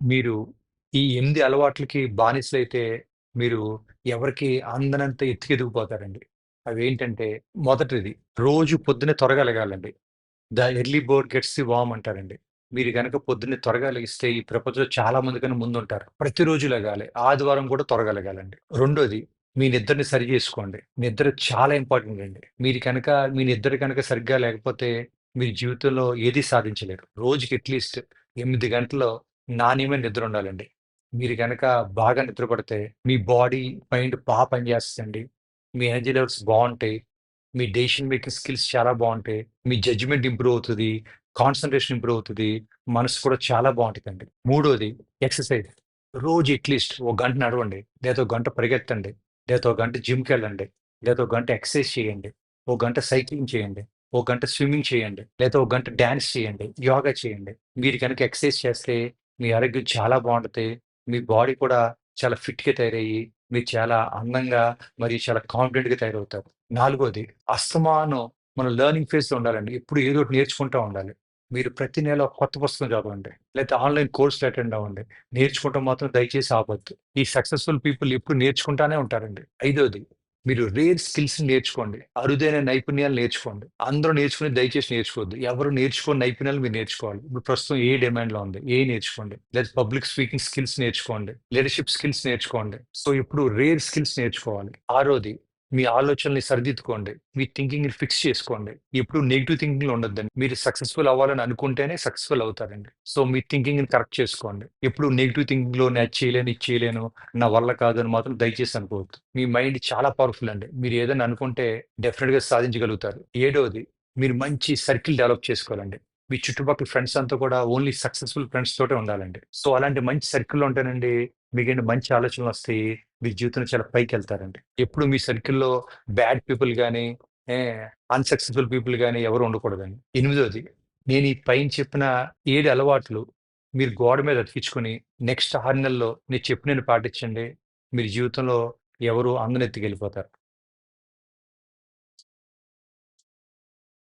మీరు ఈ ఎనిమిది అలవాట్లకి బానిసలైతే మీరు ఎవరికి అందనంత అవి అవేంటంటే మొదటిది రోజు పొద్దున్నే త్వరగా లెగాలండి. The early bird gets the worm అంటారండి. మీరు గనక పొద్దున్నే త్వరగా లెగిస్తే ఈ ప్రపంచంలో చాలా మంది కన్నా ముందుంటారు. ప్రతిరోజు లెగాలి. ఆదివారం కూడా త్వరగా లెగాలండి. రెండోది మీ నిద్రని సరి చేసుకోండి నిద్ర చాలా ఇంపార్టెంట్ అండి. మీరు కనుక మీ నిద్ర కనుక సరిగ్గా లేకపోతే మీరు జీవితంలో ఏది సాధించలేరు. రోజుకి అట్‌లీస్ట్ 8 గంటలు నాణ్యమైన నిద్ర ఉండాలండి. మీరు గనక బాగా నిద్రపడితే మీ బాడీ, మైండ్ బాగా పనిచేస్తుందండి మీ ఎనర్జీ లెవెల్స్ బాగుంటాయి మీ డెసిషన్ మేకింగ్ స్కిల్స్ చాలా బాగుంటాయి మీ జడ్జ్‌మెంట్ ఇంప్రూవ్ అవుతుంది కాన్సన్ట్రేషన్ ఇంప్రూవ్ అవుతుంది మనసు కూడా చాలా బాగుంటుందండి మూడోది ఎక్సర్‌సైజ్. రోజు అట్‌లీస్ట్ ఒక గంట నడవండి. లేదా ఒక గంట పరిగెత్తండి. లేదా ఒక గంట జిమ్కి వెళ్ళండి లేదా ఒక గంట ఎక్సర్‌సైజ్ చేయండి. ఒక గంట సైక్లింగ్ చేయండి. ఒక గంట స్విమ్మింగ్ చేయండి. లేదా ఒక గంట డ్యాన్స్ చేయండి. యోగా చేయండి. మీరు కనుక ఎక్సర్‌సైజ్ చేస్తే మీ ఆరోగ్యం చాలా బాగుంటుంది మీ బాడీ కూడా చాలా ఫిట్‌గా తయారయ్యి మీరు చాలా అందంగా మరియు చాలా కాన్ఫిడెంట్‌గా తయారవుతారు. నాలుగోది అస్తమానం మనం లెర్నింగ్ ఫేజ్‌లో ఉండాలండి. ఎప్పుడు ఏదో ఒకటి నేర్చుకుంటూ ఉండాలి. మీరు ప్రతి నెల కొత్త పుస్తకం చదవండి. లేదా ఆన్‌లైన్ కోర్సులు అటెండ్ అవ్వండి. నేర్చుకుంటాం మాత్రం దయచేసి ఆపొద్దు. ఈ సక్సెస్‌ఫుల్ పీపుల్ ఎప్పుడు నేర్చుకుంటానే ఉంటారండి. ఐదోది మీరు రేర్ స్కిల్స్ నేర్చుకోండి. అరుదైన నైపుణ్యాలు నేర్చుకోండి. అందరూ నేర్చుకుని దయచేసి నేర్చుకోవద్దు. ఎవరు నేర్చుకోని నైపుణ్యాలు మీరు నేర్చుకోవాలి. ఇప్పుడు ప్రస్తుతం ఏఐ డిమాండ్‌లో ఉంది. ఏ నేర్చుకోండి. లేదా పబ్లిక్ స్పీకింగ్ స్కిల్స్ నేర్చుకోండి. లీడర్‌షిప్ స్కిల్స్ నేర్చుకోండి. సో ఇప్పుడు రేర్ స్కిల్స్ నేర్చుకోవాలి. ఆరోది మీ ఆలోచనల్ని సరిదిద్దుకోండి. మీ థింకింగ్‌ని ఫిక్స్ చేసుకోండి. ఎప్పుడు నెగిటివ్ థింకింగ్‌లో ఉండొద్దండి. మీరు సక్సెస్‌ఫుల్ అవ్వాలని అనుకుంటేనే సక్సెస్‌ఫుల్ అవుతారండి. సో మీ థింకింగ్‌ని కరెక్ట్ చేసుకోండి. ఎప్పుడు నెగిటివ్ థింకింగ్‌లో నేను చేయలేను, ఇది చేయలేను, నా వల్ల కాదని మాత్రం దయచేసి అనుకోవద్దు. మీ మైండ్ చాలా పవర్‌ఫుల్ అండి. మీరు ఏదైనా అనుకుంటే డెఫినెట్గా సాధించగలుగుతారు. ఏడోది మీరు మంచి సర్కిల్ డెవలప్ చేసుకోవాలండి. మీ చుట్టుపక్కల ఫ్రెండ్స్ అంతా కూడా ఓన్లీ సక్సెస్‌ఫుల్ ఫ్రెండ్స్ తోటే ఉండాలండి. సో అలాంటి మంచి సర్కిల్‌లో ఉంటానండి మీకేంటి మంచి ఆలోచనలు వస్తాయి మీ జీవితంలో చాలా పైకెళ్తారండి. ఎప్పుడు మీ సర్కిల్‌లో బ్యాడ్ పీపుల్ కానీ అన్‌సక్సెస్‌ఫుల్ పీపుల్ కానీ ఎవరు ఉండకూడదండి. ఎనిమిదోది నేను ఈ పైన చెప్పిన ఏడు అలవాట్లు మీరు గోడ మీద అతికించుకొని నెక్స్ట్ ఆరు నెలల్లో నేను చెప్పినన్ని పాటించండి. మీరు జీవితంలో ఎవరు అందనెత్తుకెళ్ళిపోతారు.